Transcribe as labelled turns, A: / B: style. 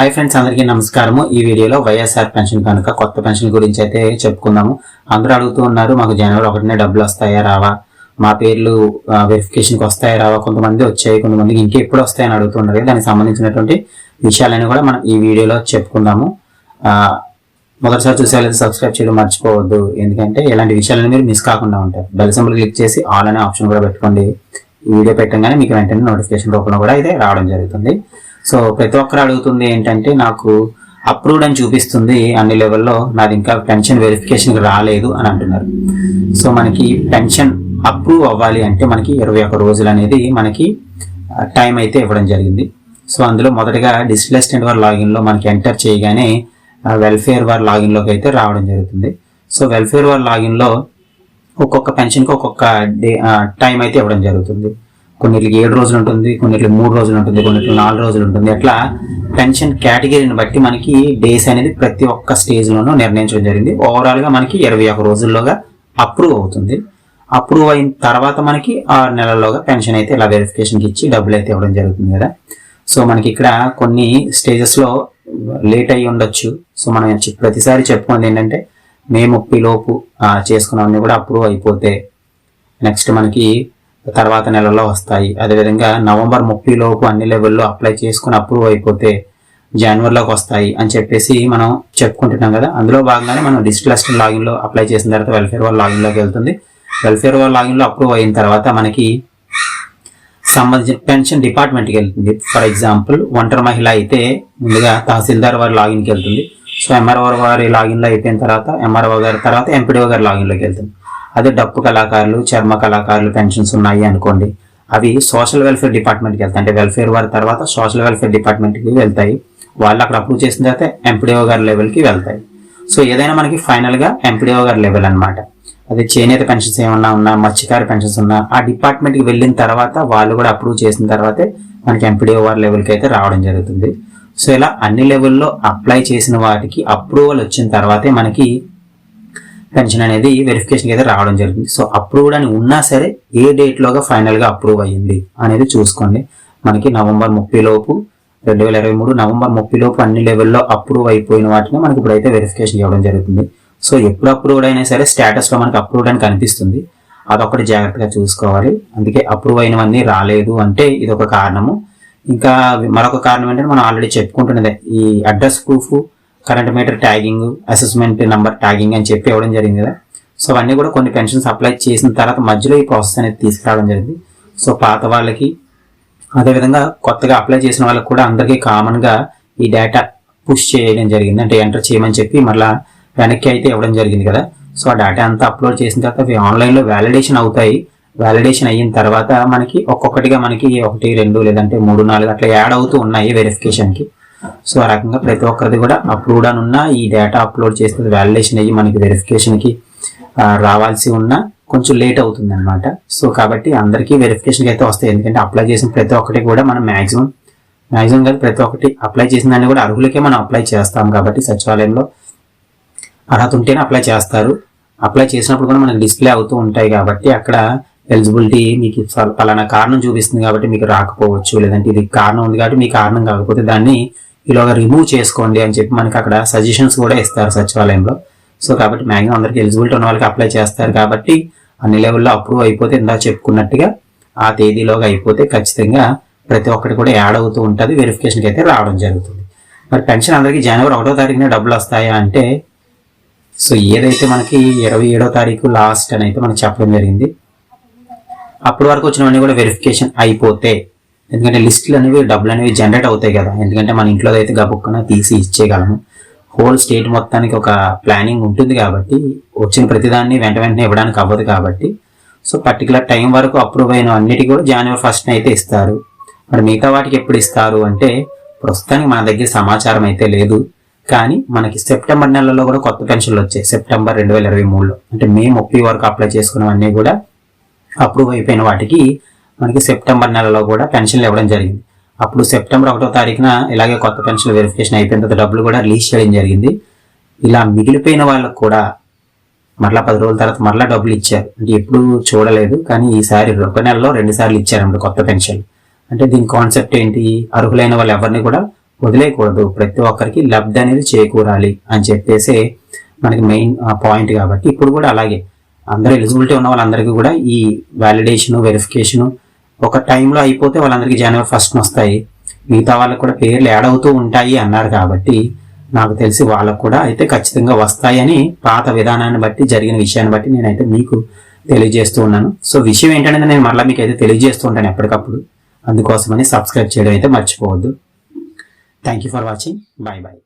A: Hi friends అందరికీ నమస్కారము. ఈ వీడియోలో వైఎస్ఆర్ పెన్షన్ కనుక కొత్త పెన్షన్ గురించి అయితే చెప్పుకుందాము. అందరూ అడుగుతూ ఉన్నారు మాకు జనవరి ఒకటినే డబ్బులు వస్తాయా రావా? మా పేర్లు వెరిఫికేషన్కి వస్తాయా రావా? కొంతమంది వచ్చాయి కొంతమందికి ఇంకెప్పుడు ఎప్పుడు వస్తాయని అడుగుతున్నారు దానికి సంబంధించినటువంటి విషయాలని కూడా మనం ఈ వీడియోలో చెప్పుకుందాము. మొదటిసారి చూసేయాలి సబ్స్క్రైబ్ చేయడం మర్చిపోవద్దు. ఎందుకంటే ఇలాంటి విషయాలను మీరు మిస్ కాకుండా ఉంటారు. బెల్ సింబల్ క్లిక్ చేసి ఆల్ అనే ఆప్షన్ కూడా పెట్టుకోండి. వీడియో పెట్టగానే మీకు వెంటనే నోటిఫికేషన్ రూపంలో కూడా అయితే రావడం జరుగుతుంది. సో ప్రతి ఒక్కరు అడుగుతుంది ఏంటంటే నాకు అప్రూవ్డ్ అని చూపిస్తుంది అన్ని లెవెల్లో నాది ఇంకా పెన్షన్ వెరిఫికేషన్కి రాలేదు అని అంటున్నారు. సో మనకి పెన్షన్ అప్రూవ్ అవ్వాలి అంటే మనకి ఇరవై ఒక్క రోజులు అనేది మనకి టైం అయితే ఇవ్వడం జరిగింది. సో అందులో మొదటగా డిజిటల్ వారి లాగిన్లో మనకి ఎంటర్ చేయగానే వెల్ఫేర్ వారి లాగిన్లోకి అయితే రావడం జరుగుతుంది. సో వెల్ఫేర్ వారి లాగిన్లో ఒక్కొక్క పెన్షన్కి ఒక్కొక్క డే టైం అయితే ఇవ్వడం జరుగుతుంది. కొన్నిటికి ఏడు రోజులు ఉంటుంది కొన్నిటికి మూడు రోజులు ఉంటుంది కొన్నిటికి నాలుగు రోజులు ఉంటుంది. అట్లా పెన్షన్ కేటగిరీని బట్టి మనకి డేస్ అనేది ప్రతి ఒక్క స్టేజ్లోనూ నిర్ణయించడం జరిగింది. ఓవరాల్గా మనకి ఇరవై ఒక రోజుల్లోగా అప్రూవ్ అవుతుంది. అప్రూవ్ అయిన తర్వాత మనకి ఆరు నెలల్లోగా పెన్షన్ అయితే ఇలా వెరిఫికేషన్కి ఇచ్చి డబ్బులు అయితే ఇవ్వడం జరుగుతుంది కదా. సో మనకి ఇక్కడ కొన్ని స్టేజెస్లో లేట్ అయ్యి ఉండొచ్చు. సో మనం ప్రతిసారి చెప్పుకున్నది ఏంటంటే మే ముప్పై లోపు చేసుకున్నవన్నీ కూడా అప్రూవ్ అయిపోతే నెక్స్ట్ మనకి తర్వాత నెలలో వస్తాయి. అదేవిధంగా నవంబర్ ముప్పై లోపు అన్ని లెవెల్లో అప్లై చేసుకుని అప్రూవ్ అయిపోతే జనవరిలోకి వస్తాయి అని చెప్పేసి మనం చెప్పుకుంటున్నాం కదా. అందులో భాగంగానే మనం డిజిటల్ అసిస్టెంట్ లాగిన్లో అప్లై చేసిన తర్వాత వెల్ఫేర్ వాళ్ళ లాగిన్లోకి వెళ్తుంది. వెల్ఫేర్ వాళ్ళ లాగిన్లో అప్రూవ్ అయిన తర్వాత మనకి సంబంధించిన పెన్షన్ డిపార్ట్మెంట్కి వెళ్తుంది. ఫర్ ఎగ్జాంపుల్ ఒంటరి మహిళ అయితే ముందుగా తహసీల్దార్ వారి లాగిన్కి వెళ్తుంది. సో ఎంఆర్ఓ వారి లాగిన్లో అయిపోయిన తర్వాత ఎంఆర్ఓ గారి తర్వాత ఎంపీడీఓ గారి లాగిన్లోకి వెళ్తుంది. అదే డప్పు కళాకారులు చర్మ కళాకారులు పెన్షన్స్ ఉన్నాయి అనుకోండి. అవి సోషల్ వెల్ఫేర్ డిపార్ట్మెంట్కి వెళ్తాయి. అంటే వెల్ఫేర్ వారి తర్వాత సోషల్ వెల్ఫేర్ డిపార్ట్మెంట్కి వెళ్తాయి. వాళ్ళు అక్కడ అప్రూవ్ చేసిన తర్వాత ఎంపీడీఓ గారి లెవెల్కి వెళ్తాయి. సో ఏదైనా మనకి ఫైనల్గా ఎంపీడీఓ గారి లెవెల్ అనమాట అదే చేనేత పెన్షన్స్ ఏమన్నా ఉన్నా మత్స్యకార పెన్షన్స్ ఉన్నా ఆ డిపార్ట్మెంట్కి వెళ్ళిన తర్వాత వాళ్ళు కూడా అప్రూవ్ చేసిన తర్వాతే మనకి ఎంపీడీఓ వారి లెవెల్కి అయితే రావడం జరుగుతుంది. సో ఇలా అన్ని లెవెల్లో అప్లై చేసిన వాటికి అప్రూవల్ వచ్చిన తర్వాతే మనకి పెన్షన్ అనేది వెరిఫికేషన్కి అయితే రావడం జరుగుతుంది. సో అప్రూవ్డ్ అని ఉన్నా సరే ఏ డేట్లోగా ఫైనల్గా అప్రూవ్ అయ్యింది అనేది చూసుకోండి. మనకి నవంబర్ ముప్పై లోపు రెండు వేల ఇరవై మూడు నవంబర్ ముప్పై లోపు అన్ని లెవెల్లో అప్రూవ్ అయిపోయిన వాటిని మనకి ఇప్పుడైతే వెరిఫికేషన్ ఇవ్వడం జరుగుతుంది. సో ఎప్పుడు అప్రూవ్డ్ అయినా సరే స్టేటస్లో మనకి అప్రూవ్డ్ అని కనిపిస్తుంది. అదొకటి జాగ్రత్తగా చూసుకోవాలి. అందుకే అప్రూవ్ అయినవన్నీ రాలేదు అంటే ఇది ఒక కారణము. ఇంకా మరొక కారణం ఏంటంటే మనం ఆల్రెడీ చెప్పుకుంటున్నదే ఈ address proof current meter tagging assessment number tagging అని చెప్పి ఇవ్వడం జరిగింది కదా. సో అవన్నీ కూడా కొన్ని పెన్షన్స్ అప్లై చేసిన తర్వాత మధ్యలో ఈ ప్రాసెస్ అనేది తీసుకురావడం జరిగింది. సో పాత వాళ్ళకి అదేవిధంగా కొత్తగా అప్లై చేసిన వాళ్ళకి కూడా అందరికీ కామన్గా ఈ డేటా పుష్ చేయడం జరిగింది. అంటే ఎంటర్ చేయమని చెప్పి మళ్ళీ వెనక్కి అయితే ఇవ్వడం జరిగింది కదా. సో ఆ డేటా అంతా అప్లోడ్ చేసిన తర్వాత అవి ఆన్లైన్లో వ్యాలిడేషన్ అవుతాయి. వ్యాలిడేషన్ అయిన తర్వాత మనకి ఒక్కొక్కటిగా మనకి ఒకటి రెండు లేదంటే మూడు నాలుగు అట్లా యాడ్ అవుతూ ఉన్నాయి వెరిఫికేషన్కి సో ఆ రకంగా ప్రతి ఒక్కరిది కూడా అప్రూవ్డ్ అని ఉన్న ఈ డేటా అప్లోడ్ చేస్తే వ్యాలిడేషన్ అయ్యి మనకి వెరిఫికేషన్కి రావాల్సి ఉన్న కొంచెం లేట్ అవుతుంది అనమాట సో కాబట్టి అందరికీ వెరిఫికేషన్కి అయితే వస్తాయి. ఎందుకంటే అప్లై చేసిన ప్రతి ఒక్కటి కూడా మనం మాక్సిమం మాక్సిమం కాదు ప్రతి ఒక్కటి అప్లై చేసిన దాన్ని కూడా అర్హులకే మనం అప్లై చేస్తాం కాబట్టి సచివాలయంలో అర్హత ఉంటేనే అప్లై చేస్తారు. అప్లై చేసినప్పుడు కూడా మనకు డిస్ప్లే అవుతూ ఉంటాయి కాబట్టి అక్కడ ఎలిజిబిలిటీ మీకు ఫలానా కారణం చూపిస్తుంది కాబట్టి మీకు రాకపోవచ్చు. లేదంటే ఇది కారణం ఉంది కాబట్టి మీ కారణం కాకపోతే దాన్ని ఈలోగా రిమూవ్ చేసుకోండి అని చెప్పి మనకి అక్కడ సజెషన్స్ కూడా ఇస్తారు సచివాలయంలో. సో కాబట్టి మ్యాక్సిమం అందరికి ఎలిజిబిలిటీ ఉన్న వాళ్ళకి అప్లై చేస్తారు కాబట్టి అన్ని లెవెల్లో అప్రూవ్ అయిపోతే ఇందా చెప్పుకున్నట్టుగా ఆ తేదీలోగా అయిపోతే ఖచ్చితంగా ప్రతి ఒక్కటి కూడా యాడ్ అవుతూ ఉంటుంది వెరిఫికేషన్కి అయితే రావడం జరుగుతుంది. మరి పెన్షన్ అందరికీ జనవరి ఒకటో తారీఖునే డబ్బులు వస్తాయా అంటే సో ఏదైతే మనకి ఇరవై ఏడో తారీఖు లాస్ట్ అని అయితే మనకి చెప్పడం జరిగింది. అప్పటి వరకు వచ్చినవన్నీ కూడా వెరిఫికేషన్ అయిపోతే ఎందుకంటే లిస్టులు అనేవి డబ్బులు అనేవి జనరేట్ అవుతాయి కదా. ఎందుకంటే మన ఇంట్లో అయితే గబుక్కన తీసి ఇచ్చేయగలము. హోల్ స్టేట్ మొత్తానికి ఒక ప్లానింగ్ ఉంటుంది కాబట్టి వచ్చిన ప్రతిదాన్ని వెంట వెంటనే ఇవ్వడానికి అవ్వదు కాబట్టి. సో పర్టికులర్ టైం వరకు అప్రూవ్ అయిన అన్నిటి కూడా జనవరి ఫస్ట్ అయితే ఇస్తారు. మరి మిగతా వాటికి ఎప్పుడు ఇస్తారు అంటే ప్రస్తుతానికి మన దగ్గర సమాచారం అయితే లేదు. కానీ మనకి సెప్టెంబర్ నెలలో కూడా కొత్త పెన్షన్లు వచ్చాయి. సెప్టెంబర్ రెండు వేల ఇరవై మూడులో. అంటే మే ముప్పై వరకు అప్లై చేసుకున్నవన్నీ కూడా అప్రూవ్ అయిపోయిన వాటికి మనకి సెప్టెంబర్ నెలలో కూడా పెన్షన్లు ఇవ్వడం జరిగింది. అప్పుడు సెప్టెంబర్ ఒకటో తారీఖున ఇలాగే కొత్త పెన్షన్ వెరిఫికేషన్ అయిపోయిన తర్వాత డబ్బులు కూడా రిలీజ్ చేయడం జరిగింది. ఇలా మిగిలిపోయిన వాళ్ళకు కూడా మరలా పది రోజుల తర్వాత మరలా డబ్బులు ఇచ్చారు. అంటే ఎప్పుడు చూడలేదు కానీ ఈసారి ఒక నెలలో రెండు సార్లు ఇచ్చారు కొత్త పెన్షన్ అంటే దీని కాన్సెప్ట్ ఏంటి? అర్హులైన వాళ్ళు ఎవరిని కూడా వదిలేయకూడదు. ప్రతి ఒక్కరికి లబ్ధి అనేది చేకూరాలి అని చెప్పేసి మనకి మెయిన్ పాయింట్ కాబట్టి ఇప్పుడు కూడా అలాగే. అందరూ ఎలిజిబిలిటీ ఉన్న వాళ్ళందరికీ కూడా ఈ వ్యాలిడేషన్ వెరిఫికేషన్ ఒక టైంలో అయిపోతే వాళ్ళందరికీ జనవరి ఫస్ట్ వస్తాయి. మిగతా వాళ్ళకి కూడా పేర్లు యాడ్ అవుతూ ఉంటాయి అన్నారు కాబట్టి నాకు తెలిసి వాళ్ళకు కూడా అయితే ఖచ్చితంగా వస్తాయని పాత విధానాన్ని బట్టి జరిగిన విషయాన్ని బట్టి నేనైతే మీకు తెలియజేస్తూ ఉన్నాను. సో విషయం ఏంటనేది నేను మళ్ళీ మీకు అయితే తెలియజేస్తూ ఉంటాను ఎప్పటికప్పుడు. అందుకోసమని సబ్స్క్రైబ్ చేయడం అయితే మర్చిపోవద్దు. Thank you for watching bye bye